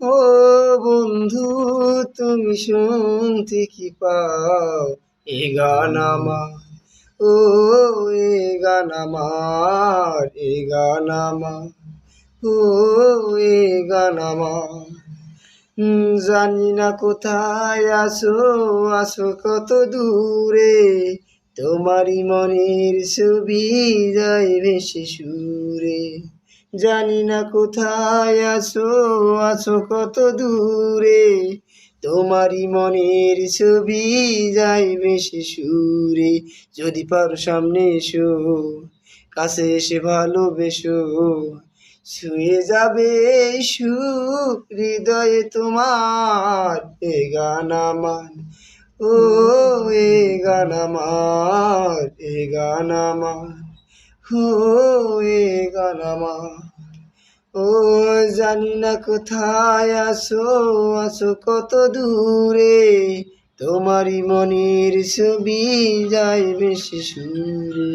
ও বন্ধু তুমি শুনতে কি পাও? এ গান আমার ও এ গান আমার এ গান আমার ও এ গান আমার। জানি না কোথায় আসো আসো কত দূরে। তোমারই মনের ছবি যায় ভেসে সুরে। জানি না কোথায় আছো আছো কত দূরে। তোমারই মনের ছবি যায় ভেসে সুরে। যদি পারো সামনে এসো, কাছে এসে ভালোবেসো। শুয়ে যাবে সুখ, হৃদয়ে তোমার এ গান আমার। ও, এ গান আমার, এ গান আমার। গান আমার ও জানি না কোথায় আসো আসো কত দূরে। তোমারই মনের ছবি যায় বেশি সুরে।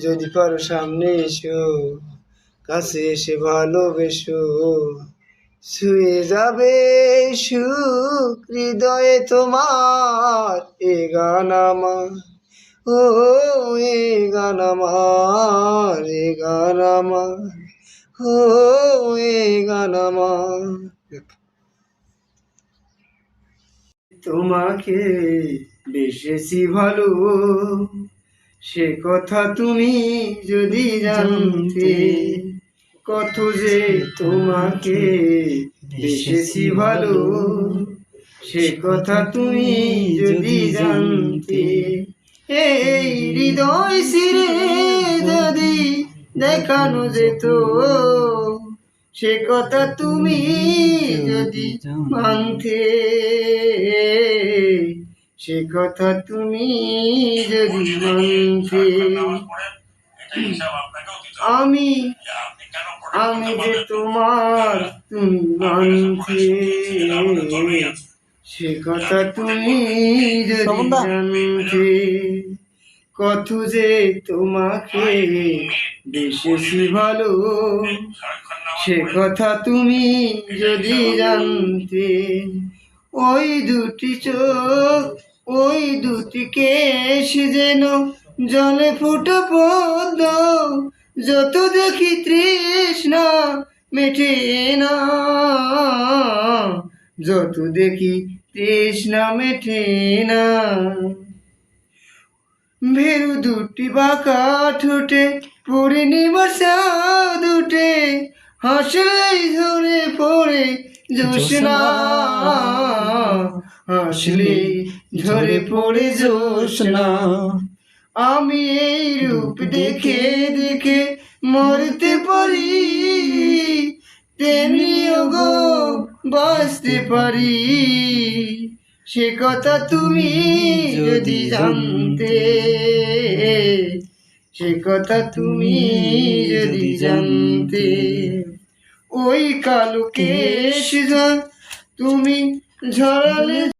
যদি পারো সামনে এসো, কাছে এসে ভালোবেসো। শুয়ে যাবে সুখ হৃদয়ে তোমার এ গান আমার। গান গান তোমাকে বেশেছি ভালো, সে কথা তুমি যদি জানতে, কত যে তোমাকে বেশেছি ভালো, সে কথা তুমি যদি জানতে। এই হৃদয় সিরে যদি দেখানো যেত, সে কথা তুমি যদি মানতে, সে কথা তুমি যদি মানতে। আমি আমি যে তোমার তুমি মানতে। সে কথা তুমি যদি জানতে কত যে তোমাকে বেশেছি ভালো সে কথা তুমি যদি জানতে ওই দুটি চোখ ওই দুটি কেশ যেন জলে ফুটো পদ্ম যত দেখি তৃষ্ণা মেটে না। যত দেখি তৃষ্ণা মেটে না ভেরু দুটি বাঁকা ঠোঁটে পূর্ণিমার চাঁদ উঠে হাসলেই ধরে পড়ে জোসনা হাসলেই ঝরে পড়ে জোসনা আমি এই রূপ দেখে দেখে মরতে পারি। তেমনিও গো বসতে পারি। সে কথা তুমি যদি জানতে, সে কথা তুমি যদি জানতে। ওই কালো কেশ তুমি ঝরালে